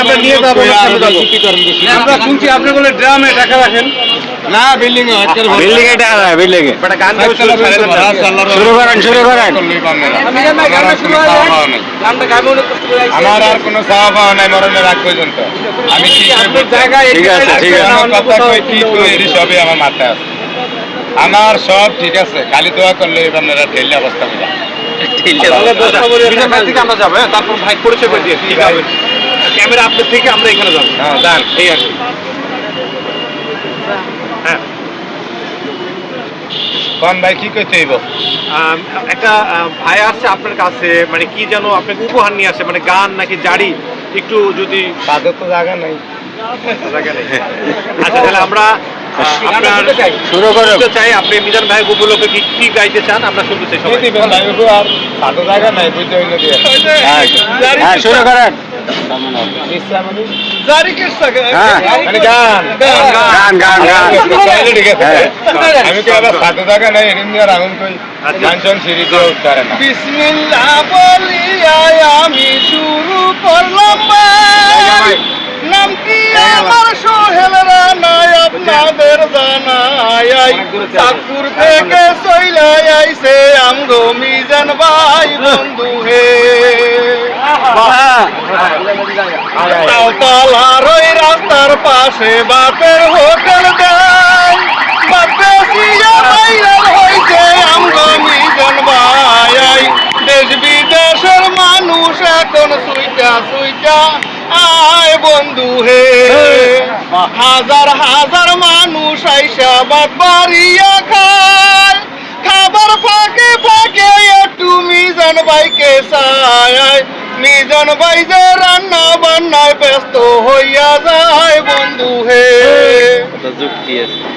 আমরা নিয়ে যাব, আর ওখানে যাব। কি করবেন কিছু? আমরা শুনছি আপনি বলে ড্রামে টাকা রাখেন। না বিল্ডিং এ আজকের ভোট। বিল্ডিং এ। টাকা দেয় বিল্ডিং এ। একটা গান গাবে শুরু করে করেন শুরু করেন। আমার আর কোনো পাওয়া নাই। কোনো মরণের আগ পর্যন্ত। আমি ঠিক আছে, ঠিক আছে। কথা কই কি কই এরই সবই আমার মাথায় আছে। আমার সব ঠিক আছে খালি দোয়া করলে আপনারা ঠেলে অবস্থা বুঝা আমরা যাব হ্যাঁ? তারপর ভাই পরিচয় করে ক্যামেরা আপনার থেকে আমরা এখানে যাব। হ্যাঁ দান এই আর হ্যাঁ। কোন ভাই কি কইতে হইব? একটা ভাই আসছে আপনার কাছে মানে কি যেন আপনাকে উপহার নিয়ে আসে মানে গান নাকি জারি একটু যদি তাদের তো জায়গা নাই। জায়গা নেই। আচ্ছা তাহলে আমরা শুরু করো চাই আপনি মিজান ভাই উপলক্ষে কি কি গাইতে চান? আমরা শুনতে চাই হ্যাঁ হ্যাঁ শুরু করেন। হ্যাঁ। মানে হ্যাঁ। আমি কি আবার সাথে জায়গা নাই এরকম দিয়ে কই। আচ্ছা। গান সিঁড়ি দিয়ে উঠতে না। বিসমিল্লাহ বলিয়া আমি শুরু করলাম। নামটি আমার সোহেল রানায় আপনাদের জানাই। চাকুর থেকে চইলা আইছে আমগো মিজান ভাই বন্ধু হে। তালার ওই রাস্তার পাশে বাপের হোটেল দেয়। বাপে সিয়া বাইরের হইছে আমগো মিজান ভাই। দেশ বিদেশের মানুষ আয় বন্ধু হে। হাজার হাজার মানুষ আইসা বাদ বাড়িয়া খায় খাবার ফাঁকে ফাঁকে একটু মিজান ভাইকে চায়। মিজান ভাই যে রান্না বান্নায় ব্যস্ত হইয়া যায় বন্ধু হে।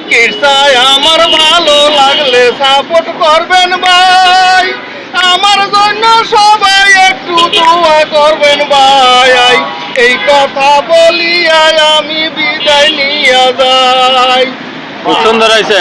কিরসায় আমার ভালো লাগলে সাপোর্ট করবেন ভাই। আমার জন্য সবাই এই কথা বলিয়া আমি বিদায় নিয়ে যাই। খুব সুন্দর হয়েছে।